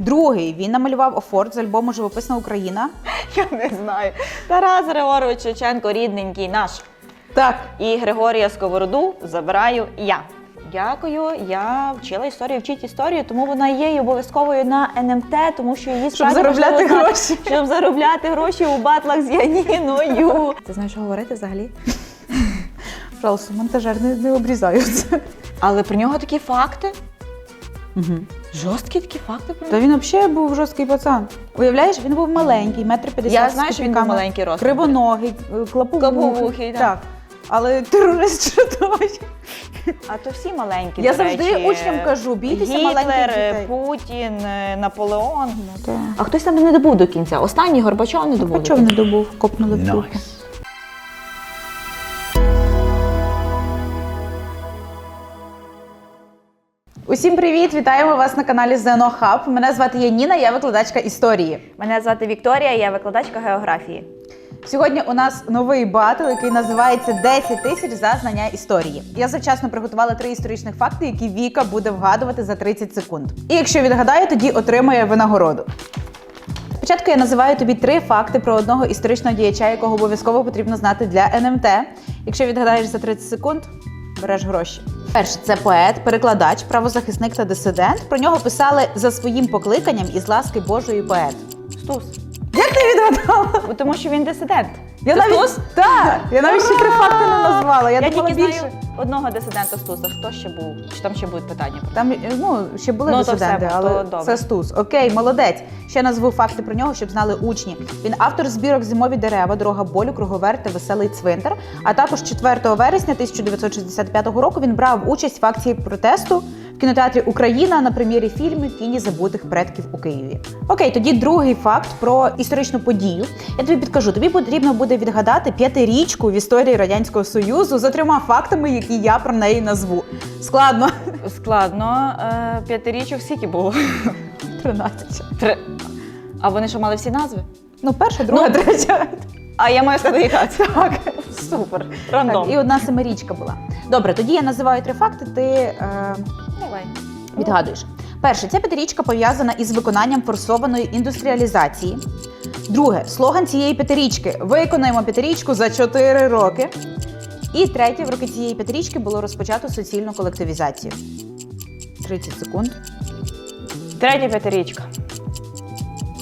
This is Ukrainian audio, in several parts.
Другий він намалював офорт з альбому Живописна Україна. Я не знаю. Тарас Григорович Шевченко, рідненький наш. Так, І Григорія Сковороду забираю я. Дякую, я вчила історію, вчить історію, тому вона є і обов'язковою на НМТ, тому що її справді заробляти знати, гроші. Щоб заробляти гроші у батлах з Яніною. ти знаєш, що говорити взагалі? Пожалуйста, монтажер не, не обрізаються. Але про нього такі факти. Угу. Жорсткі такі факти про Та він взагалі був жорсткий пацан. Уявляєш, він був маленький, метр п'ятдесят. Я знаю, що він був маленький ростом. Кривоногий. Клаповухий, так. так. Але терорист чудовий. А то всі маленькі. Я до завжди речі. учням кажу, бійтеся Гітлер, маленьких дітей. Путін, е, Наполеон. Так. А хтось там не добув до кінця. Останній Горбачов не добув. Чого не добув? Копнули в труху. Усім привіт! Вітаємо вас на каналі ЗНО Хаб. Мене звати Яніна, я викладачка історії. Мене звати Вікторія, я викладачка географії. Сьогодні у нас новий батл, який називається «10 тисяч за знання історії. Я завчасно приготувала три історичних факти, які Віка буде вгадувати за 30 секунд. І якщо відгадає, тоді отримує винагороду. Спочатку я називаю тобі три факти про одного історичного діяча, якого обов'язково потрібно знати для НМТ. Якщо відгадаєш за 30 секунд, береш гроші. Перший це поет, перекладач, правозахисник та дисидент. Про нього писали за своїм покликанням із ласки Божої поет. Стус. Як ти відгадала? Бо Тому що він дисидент. Я Це навіть Стус? так, я навіть ще три факти не назвала. Я, Я, думала тільки більше. знаю одного дисидента Стуса. Хто ще був? Чи там ще будуть питання? Там ну ще були Ну, то дисиденти, все, але то добре. це стус. Окей, молодець. Ще назву факти про нього, щоб знали учні. Він автор збірок Зимові дерева, дорога болю, круговер та веселий цвинтар. А також 4 вересня 1965 року він брав участь в акції протесту кінотеатрі Україна на прем'єрі фільму Тіні забутих предків у Києві. Окей, тоді другий факт про історичну подію. Я тобі підкажу, тобі потрібно буде відгадати п'ятирічку в історії радянського союзу за трьома фактами, які я про неї назву. Складно. Складно. Е, П'ятирічок скільки було? 13. Три. А вони що мали всі назви? Ну, перша, друга, Ну, третя. А я маю яка? Так. Супер. Рандом. так. І одна семирічка була. Добре, тоді я називаю три факти, ти е, Давай. відгадуєш. Перше, ця п'ятирічка пов'язана із виконанням форсованої індустріалізації. Друге, слоган цієї п'ятирічки виконаємо п'ятирічку за 4 роки. І третє, в роки цієї п'ятирічки було розпочато суцільну колективізацію. 30 секунд. Третя п'ятирічка.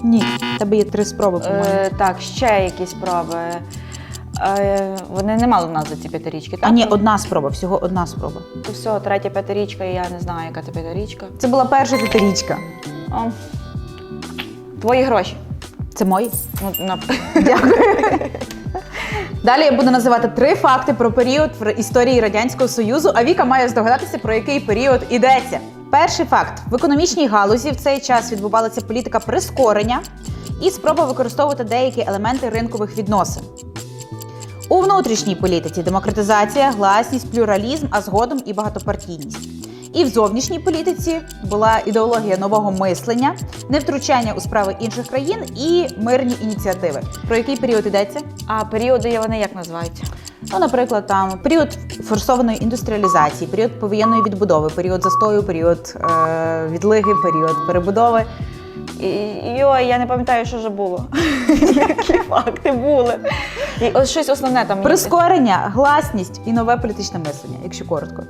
Ні, в тебе є три спроби, по-моєму. Е, так, ще якісь спроби. Е, вони не мали назви ці п'ятирічки, так? а ні, одна спроба, всього одна спроба. То все, третя п'ятирічка, і я не знаю, яка це п'ятирічка. Це була перша п'ятирічка. О, твої гроші. Це мої. Ну, на... Дякую. Далі я буду називати три факти про період в історії Радянського Союзу, а Віка має здогадатися, про який період йдеться. Перший факт: в економічній галузі в цей час відбувалася політика прискорення і спроба використовувати деякі елементи ринкових відносин. У внутрішній політиці демократизація, гласність, плюралізм, а згодом і багатопартійність. І в зовнішній політиці була ідеологія нового мислення, невтручання у справи інших країн і мирні ініціативи. Про який період йдеться? А періоди вони як називаються? Ну, наприклад, там період форсованої індустріалізації, період повоєнної відбудови, період застою, період е- відлиги, період перебудови. Йой, я не пам'ятаю, що вже було. Які факти були. І ось щось основне там. мені Прискорення, гласність і нове політичне мислення, якщо коротко.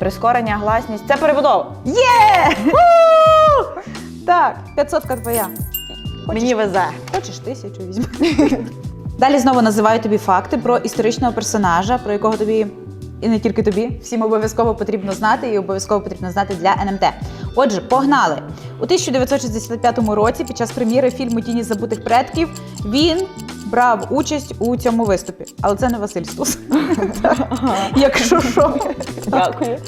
Прискорення, гласність. Це перебудова. Є! У! Так, 500 твоя. Мені везе. Хочеш тисячу візьми. Далі знову називаю тобі факти про історичного персонажа, про якого тобі і не тільки тобі, всім обов'язково потрібно знати і обов'язково потрібно знати для НМТ. Отже, погнали! У 1965 році, під час прем'єри фільму Тіні забутих предків, він брав участь у цьому виступі. Але це не Василь Стус. Якщо що. Дякую.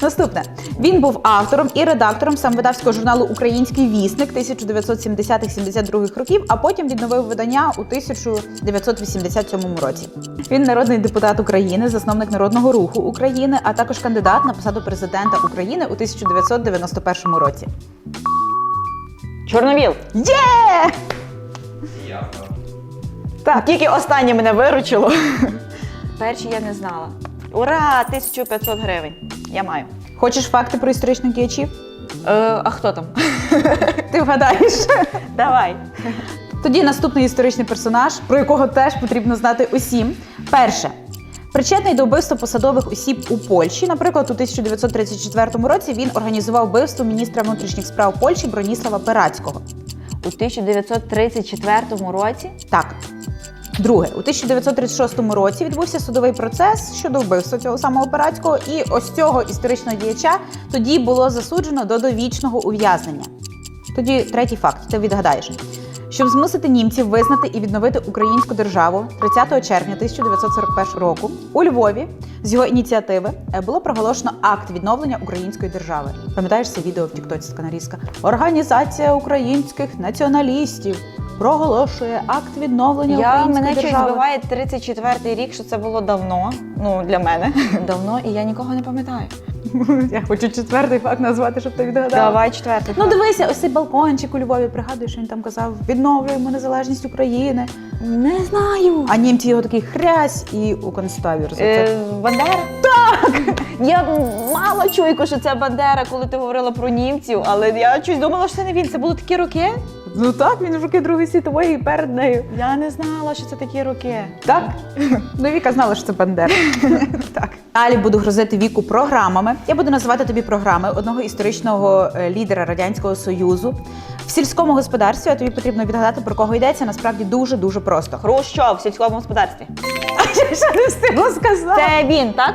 Наступне він був автором і редактором самвидавського журналу Український вісник 1970-72 років, а потім відновив видання у 1987 році. Він народний депутат України, засновник народного руху України, а також кандидат на посаду президента України у 1991 році. Чорновіл. Є! Так, Тільки останнє мене виручило. Перші я не знала. Ура! 1500 гривень. Я маю. хочеш факти про історичних діячів? Е, а хто там? Ти вгадаєш? Давай. Тоді наступний історичний персонаж, про якого теж потрібно знати усім. Перше. Причетний до вбивства посадових осіб у Польщі. Наприклад, у 1934 році він організував вбивство міністра внутрішніх справ Польщі Броніслава Перацького. У 1934 році Так. Друге, у 1936 році відбувся судовий процес щодо вбивства цього самого Парацького, і ось цього історичного діяча тоді було засуджено до довічного ув'язнення. Тоді третій факт, ти відгадаєш. Щоб змусити німців визнати і відновити українську державу 30 червня 1941 року у Львові з його ініціативи е, було проголошено акт відновлення української держави. Пам'ятаєш це відео в Тіктоці сканарістка? Організація українських націоналістів проголошує акт відновлення я української мене щось держави. збиває 34-й рік, що це було давно. Ну для мене давно, і я нікого не пам'ятаю. Я хочу четвертий факт назвати, щоб ти відгадала. Давай четвертий. Ну дивися, ось цей балкончик у Львові. Пригадуєш, що він там казав: відновлюємо незалежність України. не знаю. А німці його такий хрясь і у концтабір за це. Е, Бандера? Так! Я мала чуйку, що це Бандера, коли ти говорила про німців, але я щось думала, що це не він. Це були такі роки. Ну так, він в роки Другої світової і перед нею. Я не знала, що це такі роки. Так? Ну, Віка знала, що це Бандера. так. Далі буду грозити віку програмами. Я буду називати тобі програми одного історичного е, лідера Радянського Союзу. В сільському господарстві а тобі потрібно відгадати, про кого йдеться. Насправді дуже дуже просто. Хрущов в сільському господарстві. Ще не встигла сказати. Це він, так?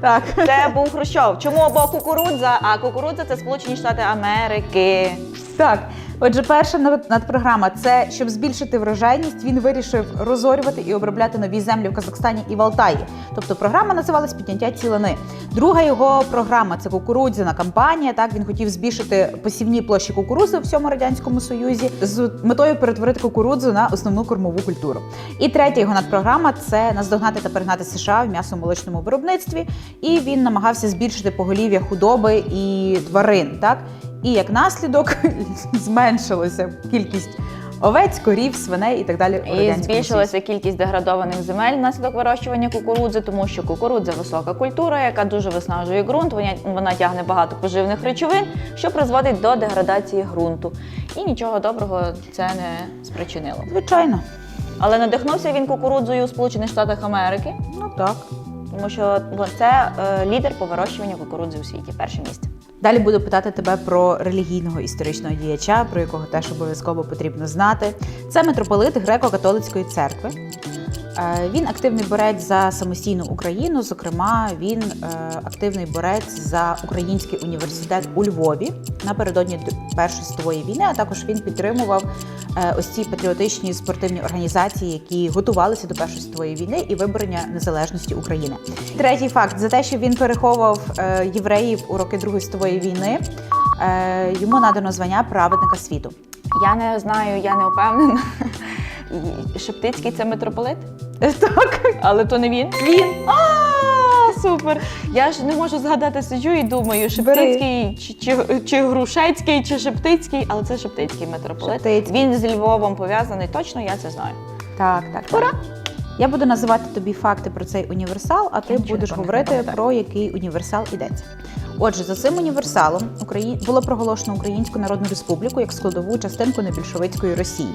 Так. Це був Хрущов. Чому? Бо кукурудза, а кукурудза це Сполучені Штати Америки. Так. Отже, перша над- надпрограма це щоб збільшити врожайність. Він вирішив розорювати і обробляти нові землі в Казахстані і в Алтаї. Тобто програма називалась Підняття цілини. Друга його програма це кукурудзяна кампанія. Так він хотів збільшити посівні площі кукурузи у всьому радянському союзі з метою перетворити кукурудзу на основну кормову культуру. І третя його надпрограма це наздогнати та перегнати США в м'ясомолочному виробництві. І він намагався збільшити поголів'я худоби і тварин. Так і як наслідок зменшилася кількість овець, корів, свиней і так далі. І збільшилася кількість деградованих земель внаслідок вирощування кукурудзи, тому що кукурудза висока культура, яка дуже виснажує ґрунт. Вона, вона тягне багато поживних речовин, що призводить до деградації ґрунту. І нічого доброго це не спричинило. Звичайно, Але надихнувся він кукурудзою у Сполучених Штатах Америки, ну так. тому що це е, лідер по вирощуванню кукурудзи у світі. Перше місце. Далі буду питати тебе про релігійного історичного діяча, про якого теж обов'язково потрібно знати. Це митрополит греко-католицької церкви. Е, Він активний борець за самостійну Україну. Зокрема, він е, активний борець за український університет у Львові напередодні Першої світової війни. А також він підтримував ось ці патріотичні спортивні організації, які готувалися до Першої світової війни і виборення незалежності України. Третій факт за те, що він переховував е, євреїв у роки Другої світової війни. е, Йому надано звання праведника світу. Я не знаю, я не впевнена. Шептицький це митрополит? Так, Але то не він. він супер! Я ж не можу згадати, сиджу і думаю, Шептицький чи, чи, чи Грушецький, чи Шептицький, але це Шептицький митрополит. Шептицький. Він з Львовом пов'язаний, точно я це знаю. Так, так. Ура! Я буду називати тобі факти про цей універсал, а ти будеш говорити про який універсал ідеться. Отже, за цим універсалом Украї... було проголошено Українську Народну Республіку як складову частинку небільшовицької Росії.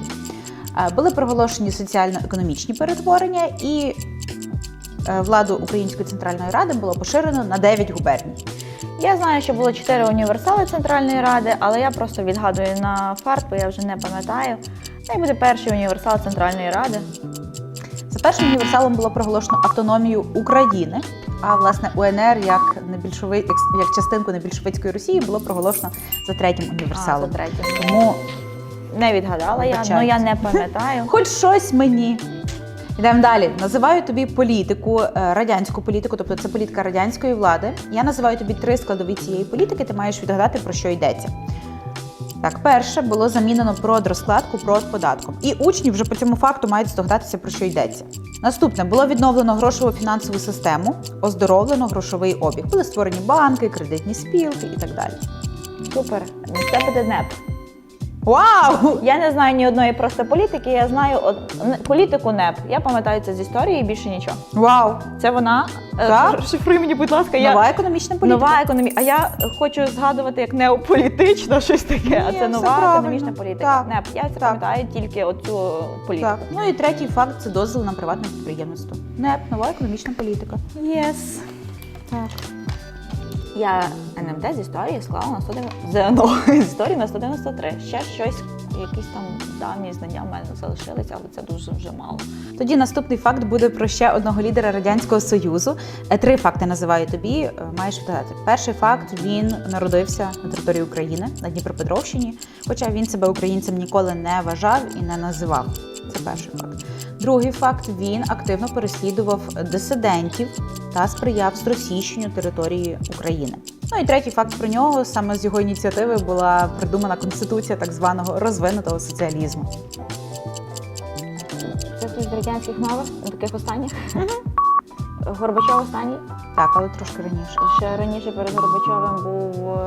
Е, Були проголошені соціально-економічні перетворення, і владу Української центральної ради було поширено на 9 губерній. Я знаю, що було чотири універсали Центральної Ради, але я просто відгадую на фарт, бо я вже не пам'ятаю. Це буде перший універсал Центральної Ради. За першим універсалом було проголошено автономію України. А власне УНР як небільшови... як, частинку небільшовицької Росії було проголошено за третім А, універсалом. за третім. Тому Не відгадала я, але я не пам'ятаю. хоч щось мені. Йдемо далі. Називаю тобі політику, е, радянську політику, тобто це політика радянської влади. Я називаю тобі три складові цієї політики, ти маєш відгадати, про що йдеться. Так, перше було замінено продрозкладку продподатком. І учні вже по цьому факту мають здогадатися, про що йдеться. Наступне було відновлено грошову фінансову систему, оздоровлено грошовий обіг. Були створені банки, кредитні спілки і так далі. Супер. Це буде НЕП. Вау! Я не знаю ні одної просто політики, я знаю од... політику НЕП. Я пам'ятаю це з історії і більше нічого. Вау! Це вона. Е, Так. Розшифруй мені, будь ласка, я. Нова економічна політика. Нова економія. А я хочу згадувати як неополітична щось таке. а це нова правильно. економічна політика. Так. НЕП. Я це пам'ятаю тільки оцю політику. Так. Ну і третій факт це дозвіл на приватне підприємництво. НЕП, нова економічна політика. Єс. Так. Я НМТ з історії склала на 190... ЗНО з історії на 193. Ще щось, якісь там давні знання в мене залишилися, але це дуже вже мало. Тоді наступний факт буде про ще одного лідера радянського союзу. Е, Три факти називаю тобі. е, Маєш відгадати. Перший факт він народився на території України на Дніпропетровщині, хоча він себе українцем ніколи не вважав і не називав. Це перший факт. Другий факт він активно переслідував дисидентів та сприяв зросійщенню території України. Ну і третій факт про нього саме з його ініціативи була придумана конституція так званого розвинутого соціалізму. Це з радянських нових, таких останніх. Горбачов останній. Так, але трошки раніше. Ще раніше перед Горбачовим був е,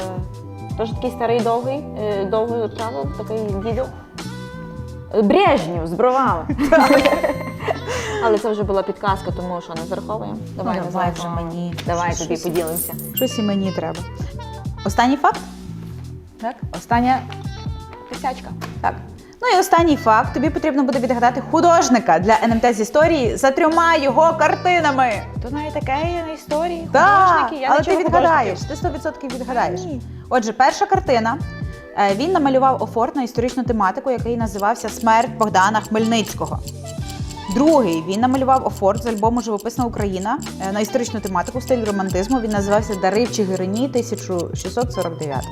теж такий старий довгий, е, довго правив, такий дідо. Брежнєв з бровами. Але це вже була підказка, тому що не зараховуємо. Давай, Ну, не давай вже мені. Давай Щось- тобі щось. поділимося. Щось і мені треба. Останній факт? Так, остання тисячка. Так. Ну і останній факт. Тобі потрібно буде відгадати художника для НМТ з історії за трьома його картинами. То навіть таке є на історії, Так, художники. Я але ти відгадаєш, художників. ти 100% відгадаєш. Ні. Отже, перша картина. Е, Він намалював офорт на історичну тематику, який називався Смерть Богдана Хмельницького. Другий він намалював офорт з альбому Живописна Україна е, на історичну тематику в стилі романтизму. Він називався Дари в Чигирині 1649.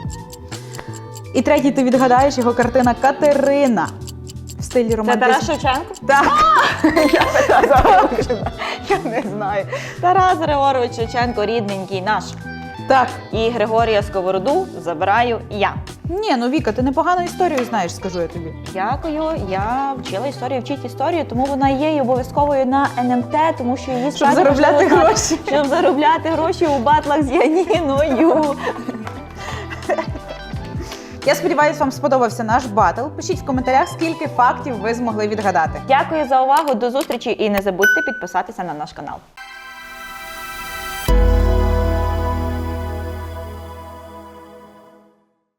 І третій ти відгадаєш його картина Катерина в стилі Це романтизму. Тарас Шевченко? Так. Я не знаю. Тарас Григорович Шевченко, рідненький наш. Так. І Григорія Сковороду забираю я. Ні, ну Віка, ти непогану історію знаєш, скажу я тобі. Дякую. Я вчила історію, вчить історію, тому вона є і обов'язковою на НМТ, тому що її Щоб заробляти гроші. Щоб заробляти гроші у батлах з Яніною. Я сподіваюся, вам сподобався наш батл. Пишіть в коментарях, скільки фактів ви змогли відгадати. Дякую за увагу. До зустрічі і не забудьте підписатися на наш канал.